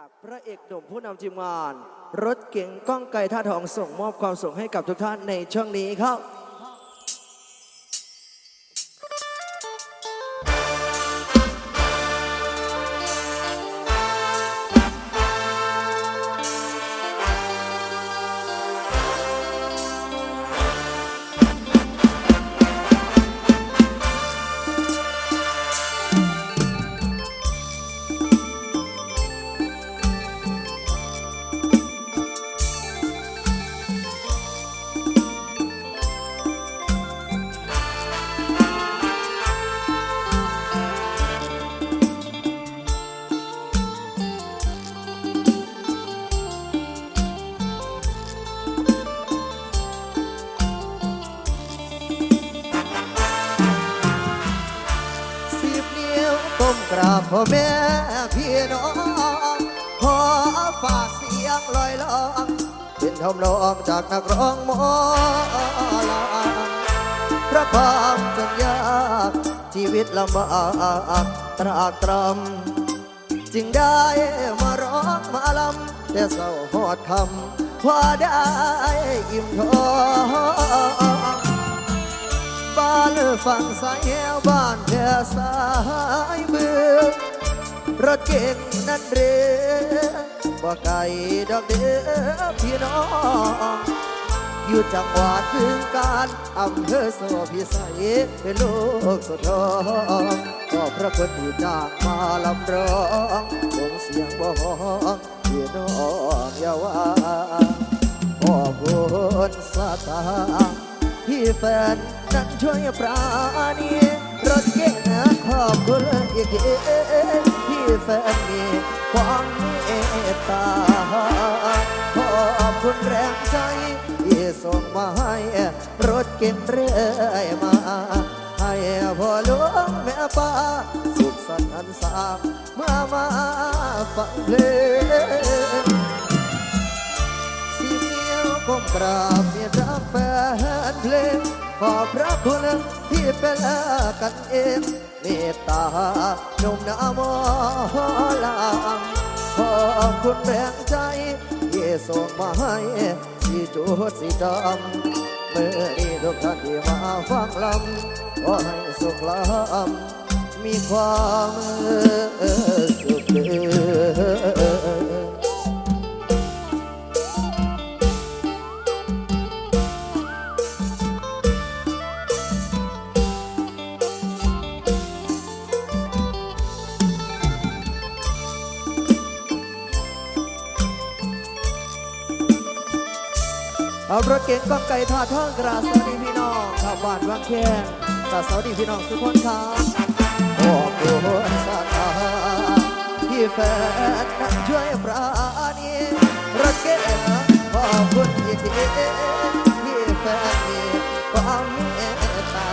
จากพระเอกหนุ่มผู้นำทีมงาน รถเก๋งก้องไก่ท่าทองส่งมอบความสุขให้กับทุกท่านในช่วงนี้ครับ กราบพ่อแม่พี่น้องขอฝากเสียงลอยลองเป็นทำนองจากนักร้องหมอลำพระความจนยากชีวิตลำบากตรากตรำจึงได้มาร้องมาลำแต่เศร้าหอดคำพอได้อิ่มท้องบ้านฝั่งสายแหวบ้านแค่สาย รถเก่งนั่นเรือบ่ไกลดอกเดือพี่น้อง อยู่จังหวัดพึงการอำเภอโสพิสัยเป็นลูกสุดทองก็พระคุณที่จ้างมาลำร้องคงเสียงบ่ฮ้องพี่น้องอย่าว่าขอบคุณสตางค์ที่แฟนนั้นช่วยปราณีรถเก๋ง ขอบคุณอีกทีที่แฟนมีความเมตตา ขอบคุณแรงใจที่ส่งมาให้รถเก๋งเรื่อยมา ให้พ่อหลวงแม่ป้าสุขสันต์อันสามเมื่อมาฟังเพลงสีเขียวก้มกราบเมียรักแฟนเพลงขอบพระคุณที่เป็นกันเอง เมตตาหนุ่มนาโมลางขอบคุณแรงใจที่ส่งมาให้สีจุดสีดำเมื่อนี้ทุกท่านที่มาฟังลำขอให้สุขลำมีความสุข รถเก๋งก้องไก่ทอดท่องกราสวัสดีพี่น้องขับบ้านวังแค้นกราสวัสดีพี่น้องทุกคนครับขอบคุณสาที่แฟนนั้นช่วยปราณีรถเก๋งขอบคุณอีกทีที่แฟนมีความเมตตา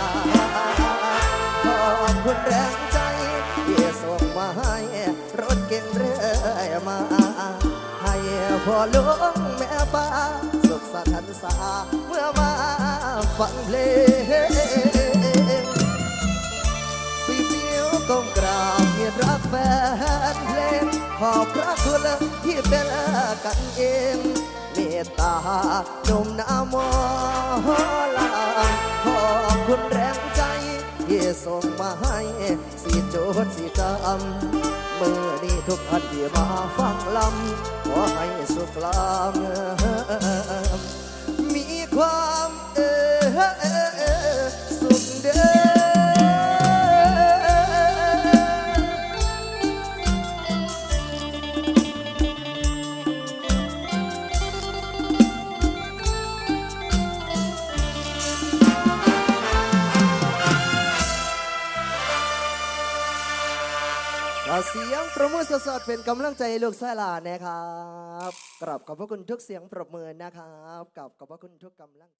ขอบคุณแรงใจที่ส่งมาให้รถเก๋งเรื่อยมาให้พ่อหลวงแม่ป้า สุขสันต์หันษาเมื่อมาฟังเพลงสีนิ้วก้มกราบเมียรักแฟนเพลงขอบพระคุณที่เป็นกันเองเมตตาหนุ่มนาโมลาขอบคุณแรงใจที่ส่งมาให้สีโจดสีจำ เมื่อนี้ทุกท่านที่มาฟังลำขอให้สุขลำมีความเออ ขอเสียงประมือสดๆเป็นกำลังใจลูกสายหลานนะครับกราบขอบพระคุณทุกเสียงปรบมือนะครับกับขอบพระคุณทุกกำลัง